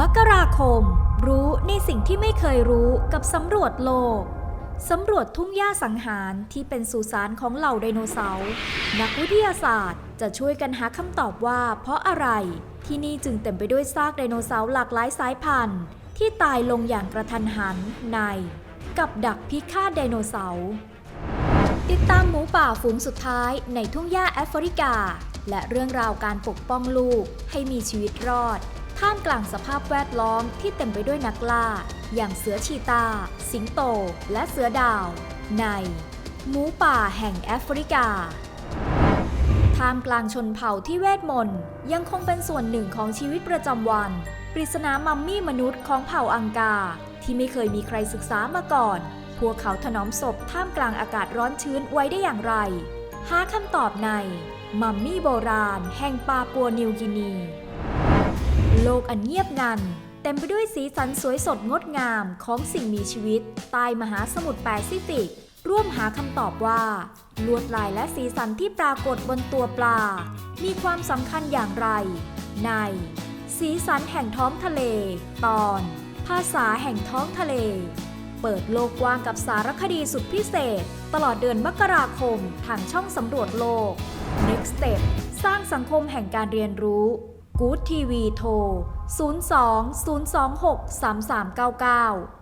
มกราคม รู้ในสิ่งที่ไม่เคยรู้กับสำรวจโลก สำรวจทุ่งหญ้าสังหารที่เป็นสุสานของเหล่าไดโนเสาร์นักวิทยาศาสตร์จะช่วยกันหาคำตอบว่า เพราะอะไรที่นี่จึงเต็มไปด้วยซากไดโนเสาร์หลากหลายสายพันธุ์ ที่ตายลงอย่างกระทันหันใน กับดักพิฆาตไดโนเสาร์ติดตามหมูป่าฝูงสุดท้ายในทุ่งหญ้าแอฟริกา และเรื่องราวการปกป้องลูกให้มีชีวิตรอด ท่ามกลางสภาพแวดล้อมที่เต็มไปด้วยนักล่า อย่างเสือชีตา สิงโต และเสือดาว ใน หมูป่าแห่งแอฟริกา ท่ามกลางชนเผ่าที่เวทมนต์ยังคงเป็นส่วนหนึ่งของชีวิตประจำวัน ปริศนามัมมี่มนุษย์ของเผ่าอังกา ที่ไม่เคยมีใครศึกษามาก่อน พวกเขาถนอมศพท่ามกลางอากาศร้อนชื้นไว้ได้อย่างไร หาคำตอบในมัมมี่โบราณ แห่งปาปัวนิวกินี โลกอันเงียบงัน เต็มไปด้วยสีสันสวยสดงดงามของสิ่งมีชีวิตใต้มหาสมุทรแปซิฟิก ร่วมหาคำตอบว่า ลวดลายและสีสันที่ปรากฏบนตัวปลา มีความสำคัญอย่างไร ใน สีสันแห่งท้องทะเล ตอน ภาษาแห่งท้องทะเล เปิดโลกกว้างกับสารคดีสุดพิเศษ ตลอดเดือนมกราคมทางช่องสำรวจโลก Next Step สร้างสังคมแห่งการเรียนรู้ Good TV โทร 02 026 3399